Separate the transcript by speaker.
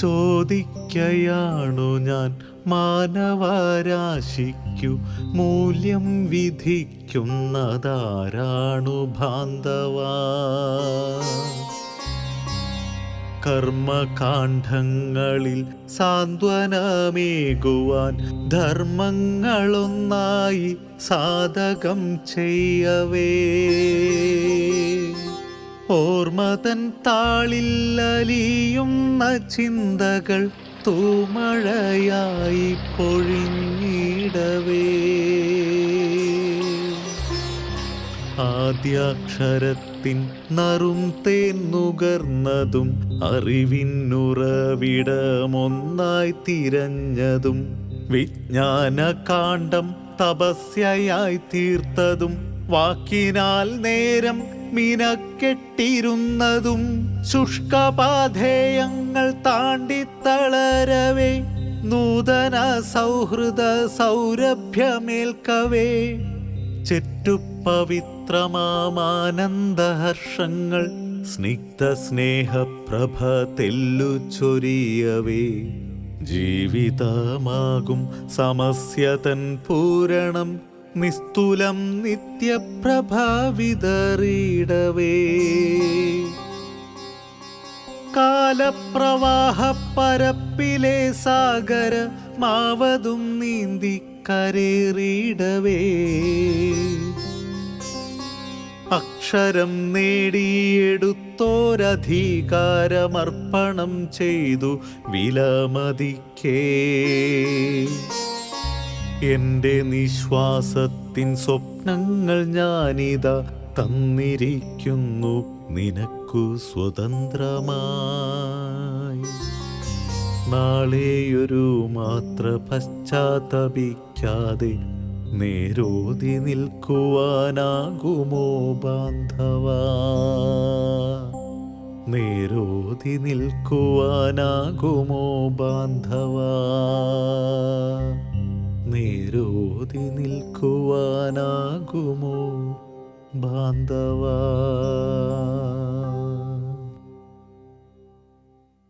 Speaker 1: ചോദിക്കയാണു ഞാൻ. മാനവരാശിക്കു മൂല്യം വിധിക്കുന്നതാരാണു ബാന്ധവ കർമ്മകാണ്ഡങ്ങളിൽ സാന്ത്വനമേകുവാൻ ധർമ്മങ്ങളൊന്നായി സാധകം ചെയ്യവേ. ഓർമ്മതൻ താളില്ലലിയുന്ന ചിന്തകൾ തൂമഴയായി പൊഴിഞ്ഞിടവേ. ആദ്യാക്ഷരത്തിൻ നറും തേൻ നുകർന്നതും അറിവിനുറവിടമൊന്നായി തിരഞ്ഞതും വിജ്ഞാനകാന്ഡം തപസ്യയായി തീർത്തതും വാക്കിനാൽ നേരം മിനക്കെട്ടിരുന്നതും ശുഷ്കപാധേയങ്ങൾ താണ്ടിത്തളരവേ. നൂതന സൗഹൃദ സൗരഭ്യമേൽക്കവേ. ചെറ്റുപവിത്രമാനന്ദഹർഷങ്ങൾ സ്നിഗ്ധ സ്നേഹപ്രഭ തെല്ലു ചൊരിയവേ ജീവിതമാകും സമസ്യതൻ പൂരണം നിസ്തുലം നിത്യപ്രഭാവിതറിയിടവേ. കാലപ്രവാഹ പരപ്പിലെ സാഗര മാവതും നീന്തി കരേറിയിടവേ. അക്ഷരം നേടിയെടുത്തോരധികാരമർപ്പണം ചെയ്തു വിലമതിക്കേ. എന്റെ നിശ്വാസത്തിൻ സ്വപ്നങ്ങൾ ഞാനിതാ തന്നിരിക്കുന്നു. നിനക്കു സ്വതന്ത്രമായി. നാളെയൊരു മാത്ര പശ്ചാത്തപിക്കാതെ നേരോതി നിൽക്കുവാനാകുമോ ബാന്ധവാ? നേരോതി നിൽക്കുവാനാകുമോ ബാന്ധവാ? നേരോതി നിൽക്കുവാനാകുമോ ബാന്ധവാ?